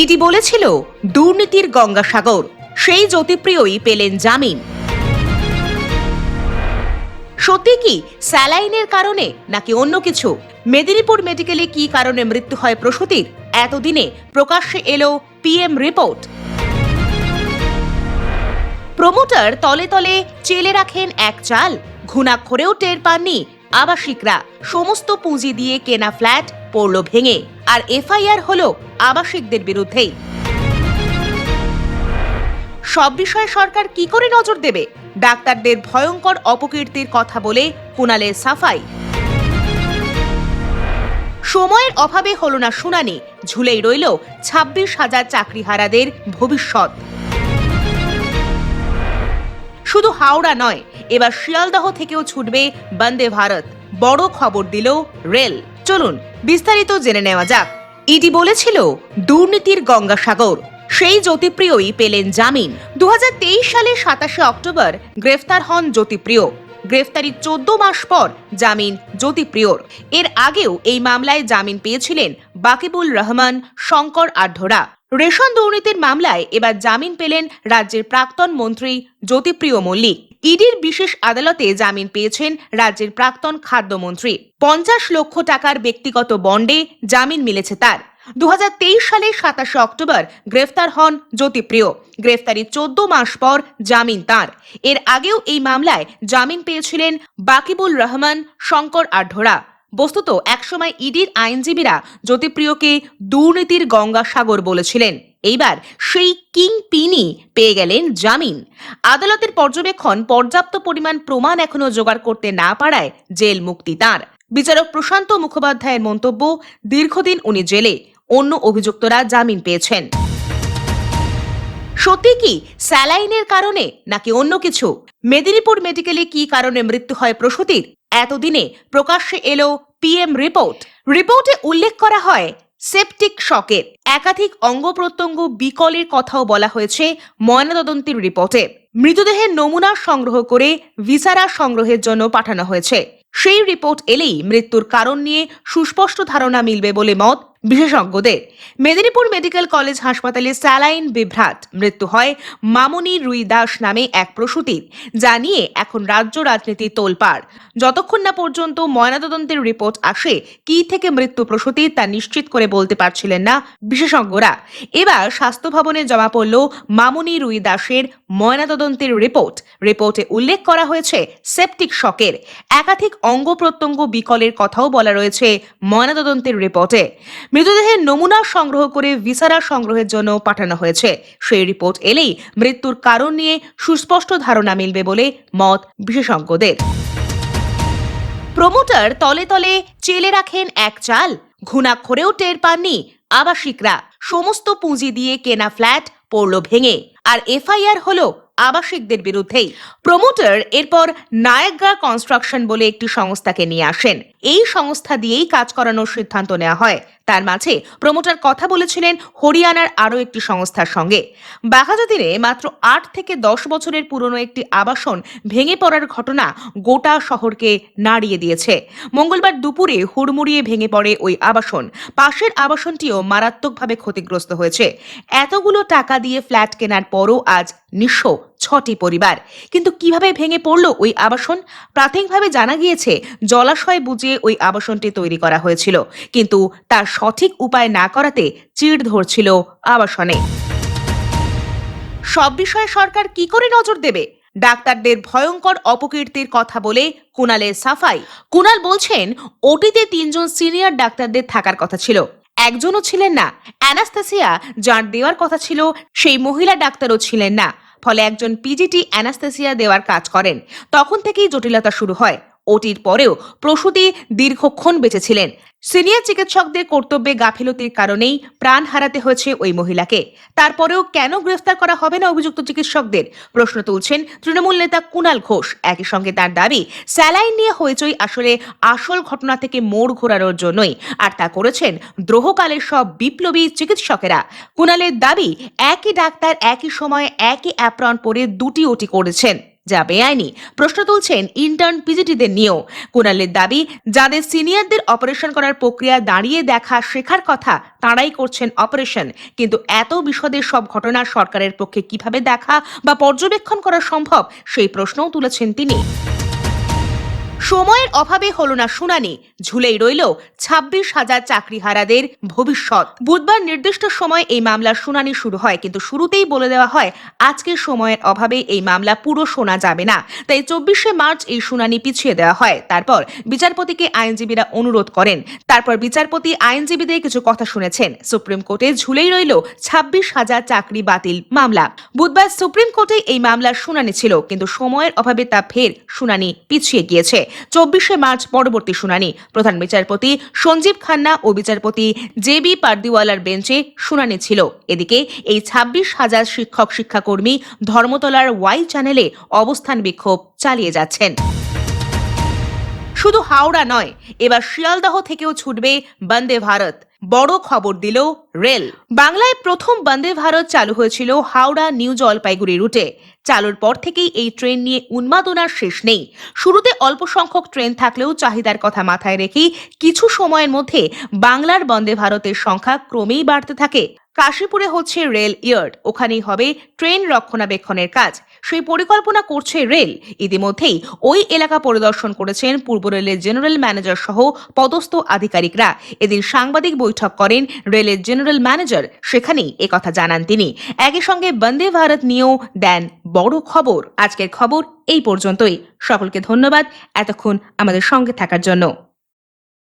ED বলেছিল, দুর্নীতির গঙ্গাসাগর, সেই জ্যোতিপ্রিয়ই পেলেন জামিন। সত্যি কি স্যালাইনের কারণে নাকি অন্য কিছু? মেদিনীপুর মেডিকেলে কি কারণে মৃত্যু হয় প্রসূতির? এতদিনে প্রকাশ্যে এলো পিএম রিপোর্ট। প্রমোটার তলে তলে চেলে রাখেন এক চাল, ঘুণাক্ষরেও টের পাননি আবাসিকরা। সমস্ত পুঁজি দিয়ে কেনা ফ্ল্যাট পড়ল ভেঙে, আর এফআইআর হল আবাসিকদের বিরুদ্ধেই। সব বিষয়ে সরকার কি করে নজর দেবে? ডাক্তারদের ভয়ঙ্কর অপকীর্তির কথা বলে কুণালের সাফাই। সময়ের অভাবে হল না শুনানি, ঝুলেই রইল ছাব্বিশ হাজার চাকরিহারাদের ভবিষ্যৎ। শুধু হাওড়া নয়, এবার শিয়ালদহ থেকেও ছুটবে বন্দে ভারত, বড় খবর দিল রেল। চলুন বিস্তারিত জেনে নেওয়া যাক। ইডি বলেছিল, দুর্নীতির গঙ্গাসাগর। সেই জ্যোতিপ্রিয়ই পেলেন জামিন। দু সালের সাতাশে অক্টোবর গ্রেফতার হন জ্যোতিপ্রিয়। গ্রেফতারি চোদ্দ মাস পর জামিন জ্যোতিপ্রিয়র। এর আগেও এই মামলায় জামিন পেয়েছিলেন বাকিবুল রহমান, শঙ্কর আঢ্যরা রেশন দুর্নীতির মামলায় এবার জামিন পেলেন রাজ্যের প্রাক্তন মন্ত্রী জ্যোতিপ্রিয় মল্লিক। ইডির বিশেষ আদালতে জামিন পেয়েছেন রাজ্যের প্রাক্তন খাদ্যমন্ত্রী। পঞ্চাশ লক্ষ টাকার ব্যক্তিগত বন্ডে জামিন মিলেছে তার। দু হাজার তেইশ সালে সাতাশে অক্টোবর গ্রেফতার হন জ্যোতিপ্রিয়। গ্রেফতারি চোদ্দ মাস পর জামিন তার। এর আগেও এই মামলায় জামিন পেয়েছিলেন বাকিবুল রহমান, শঙ্কর আঢ্যরা বস্তুত একসময় ইডির আইনজীবীরা জ্যোতিপ্রিয়কে দুর্নীতির গঙ্গাসাগর বলেছিলেন। এইবার সেই কিং পিনি পেয়ে গেলেন জামিন। আদালতের পর্যবেক্ষণ পর্যাপ্ত পরিমাণ প্রমাণ এখনও জোগাড় করতে না পারায় জেল মুক্তি তার। বিচারক প্রশান্ত মুখোপাধ্যায়ের মন্তব্য, দীর্ঘদিন উনি জেলে, অন্য অভিযুক্তরা জামিন পেয়েছেন। সত্যি কি স্যালাইনের কারণে নাকি অন্য কিছু? মেদিনীপুর মেডিকেলে কি কারণে মৃত্যু হয় প্রসূতির? এতদিনে প্রকাশ্যে এলো পিএম রিপোর্ট রিপোর্টে উল্লেখ করা হয় সেপটিক শকের একাধিক অঙ্গ প্রত্যঙ্গ বিকলের কথাও বলা হয়েছে ময়নাতদন্তের রিপোর্টে মৃতদেহের নমুনা সংগ্রহ করে ভিসারা সংগ্রহের জন্য পাঠানো হয়েছে। সেই রিপোর্ট এলেই মৃত্যুর কারণ নিয়ে সুস্পষ্ট ধারণা মিলবে বলে মত বিশেষজ্ঞদের। মেদিনীপুর মেডিকেল কলেজ হাসপাতালে স্যালাইন বিভ্রাট। মৃত্যু হয় মামনি রুই দাস নামে এক প্রসূতির, যা নিয়ে এখন রাজ্য রাজনীতি তোলপাড়। যতক্ষণ না পর্যন্ত ময়নাতদন্তের রিপোর্ট আসে, কি থেকে মৃত্যু প্রসূতির তা নিশ্চিত করে বলতে পারছিলেন না বিশেষজ্ঞরা। এবার স্বাস্থ্য ভবনে জমা পড়ল মামনি রুই দাসের ময়নাতদন্তের রিপোর্ট। রিপোর্টে উল্লেখ করা হয়েছে সেপটিক শকের। একাধিক অঙ্গ প্রত্যঙ্গ বিকলের কথাও বলা রয়েছে ময়নাতদন্তের রিপোর্টে। মৃতদেহের নমুনা সংগ্রহ করে ভিসারা সংগ্রহের জন্য পাঠানো হয়েছে। সেই রিপোর্ট এলেই মৃত্যুর কারণ নিয়ে সুস্পষ্ট ধারণা মিলবে বলে মত বিশেষজ্ঞদের। প্রমোটার তলে তলে চেলে রাখেন এক চাল, ঘুণাক্ষরেও টের পাননি আবাসিকরা। সমস্ত পুঁজি দিয়ে কেনা ফ্ল্যাট পড়ল ভেঙে, আর এফআইআর হলো আবাসিকদের বিরুদ্ধেই। প্রমোটার এরপর নায়কগা কনস্ট্রাকশন বলে একটি সংস্থাকে নিয়ে আসেন। এই সংস্থা দিয়েই কাজ করানোর সিদ্ধান্ত নেওয়া হয়। তার মাঝে প্রমোটার কথা বলেছিলেন হরিয়ানার আরও একটি সংস্থার সঙ্গে। বাঘাযতীনে মাত্র আট থেকে দশ বছরের পুরনো একটি আবাসন ভেঙে পড়ার ঘটনা গোটা শহরকে নাড়িয়ে দিয়েছে। মঙ্গলবার দুপুরে হুড়মুড়িয়ে ভেঙে পড়ে ওই আবাসন। পাশের আবাসনটিও মারাত্মকভাবে ক্ষতিগ্রস্ত হয়েছে। এতগুলো টাকা দিয়ে ফ্ল্যাট কেনার পরও আজ নিঃস্ব ছটি পরিবার। কিন্তু কীভাবে ভেঙে পড়ল ওই আবাসন? প্রাথমিকভাবে জানা গিয়েছে, জলাশয় বুঝিয়ে ওই আবাসনটি তৈরি করা হয়েছিল। কিন্তু তার সঠিক উপায় না করাতে চিড় ধরছিল আবাসনে। সব বিষয়ে সরকার কি করে নজর দেবে? ডাক্তারদের ভয়ঙ্কর অপকীর্তির কথা বলে কুণালের সাফাই। কুণাল বলছেন, ওটিতে তিনজন সিনিয়র ডাক্তারদের থাকার কথা ছিল। একজনও ছিলেন না। অ্যানাস্তাসিয়া যার দেওয়ার কথা ছিল, সেই মহিলা ডাক্তারও ছিলেন না। ফলে একজন পিজিটি অ্যানাস্থেসিয়া দেওয়ার কাজ করেন। তখন থেকেই জটিলতা শুরু হয়। ওটির পরেও প্রসূতি দীর্ঘক্ষণ বেঁচেছিলেন। সিনিয়র চিকিৎসকদের কর্তব্যে গাফিলতির কারণেই প্রাণ হারাতে হয়েছে ওই মহিলাকে। তারপরেও কেন গ্রেফতার করা হবে না অভিযুক্ত চিকিৎসকদের? প্রশ্ন তুলছেন তৃণমূল নেতা কুণাল ঘোষ। একই সঙ্গে তার দাবি, স্যালাইন নিয়ে হইচই আসলে আসল ঘটনা থেকে মোড় ঘোরানোর জন্যই। আর তা করেছেন দ্রোহকালের সব বিপ্লবী চিকিৎসকেরা। কুণালের দাবি, একই ডাক্তার একই সময়ে একই অ্যাপ্রন পরে দুটি ওটি করেছেন। যা বেআইনি। প্রশ্ন তুলছেন ইন্টার্ন পিজিটিদের নিয়েও। কুণালের দাবি, যাদের সিনিয়রদের অপারেশন করার প্রক্রিয়া দাঁড়িয়ে দেখা শেখার কথা, তাঁরাই করছেন অপারেশন কিন্তু এত বিশদের সব ঘটনা সরকারের পক্ষে কীভাবে দেখা বা পর্যবেক্ষণ করা সম্ভব, সেই প্রশ্নও তুলেছেন তিনি। সময়ের অভাবে হলো না শুনানি, ঝুলেই রইল ছাব্বিশ হাজার চাকরিহারাদের ভবিষ্যৎ। বুধবার নির্দিষ্ট সময় এই মামলার শুনানি শুরু হয়, কিন্তু শুরুতেই বলে দেওয়া হয়, আজকে সময়ের অভাবে এই মামলা পুরো শোনা যাবে না। তাই চব্বিশে মার্চ এই শুনানি পিছিয়ে দেওয়া হয়। তারপর বিচারপতিকে আইনজীবীরা অনুরোধ করেন। তারপর বিচারপতি আইনজীবীদের কিছু কথা শুনেছেন। সুপ্রিম কোর্টে ঝুলেই রইল ছাব্বিশ হাজার চাকরি বাতিল মামলা। বুধবার সুপ্রিম কোর্টে এই মামলার শুনানি ছিল, কিন্তু সময়ের অভাবে তা ফের শুনানি পিছিয়ে গিয়েছে। চব্বিশে মার্চ পরবর্তী শুনানি। প্রধান বিচারপতি সঞ্জীব খান্না ও বিচারপতি জে বি পার্দিওয়ালার বেঞ্চে শুনানি ছিল। এদিকে এই ছাব্বিশ হাজার শিক্ষক, শিক্ষাকর্মী ধর্মতলার ওয়াই চ্যানেলে অবস্থান বিক্ষোভ চালিয়ে যাচ্ছেন। শুধু হাওড়া নয়, এবার শিয়ালদাহ থেকেও ছুটবে বন্দে ভারত। বড় খবর দিল রেল। বাংলায় প্রথম বন্দে ভারত চালু হয়েছিল হাওড়া নিউ জলপাইগুড়ি রুটে। চালুর পর থেকেই এই ট্রেন নিয়ে উন্মাদনার শেষ নেই। শুরুতে অল্প সংখ্যক ট্রেন থাকলেও চাহিদার কথা মাথায় রেখেই কিছু সময়ের মধ্যে বাংলার বন্দে ভারতের সংখ্যা ক্রমেই বাড়তে থাকে। কাশীপুরে হচ্ছে রেল ইয়ার্ড, ওখানেই হবে ট্রেন রক্ষণাবেক্ষণের কাজ। সেই পরিকল্পনা করছে রেল। ইতিমধ্যেই ওই এলাকা পরিদর্শন করেছেন পূর্ব রেলের জেনারেল ম্যানেজার সহ পদস্থ আধিকারিকরা। এদিন সাংবাদিক বৈঠক করেন রেলের জেনারেল ম্যানেজার সেখানেই একথা জানান তিনি। একই সঙ্গে বন্দে ভারত নিয়েও দেন বড় খবর। আজকের খবর এই পর্যন্তই। সকলকে ধন্যবাদ। এতক্ষণ আমাদের সঙ্গে থাকার জন্য।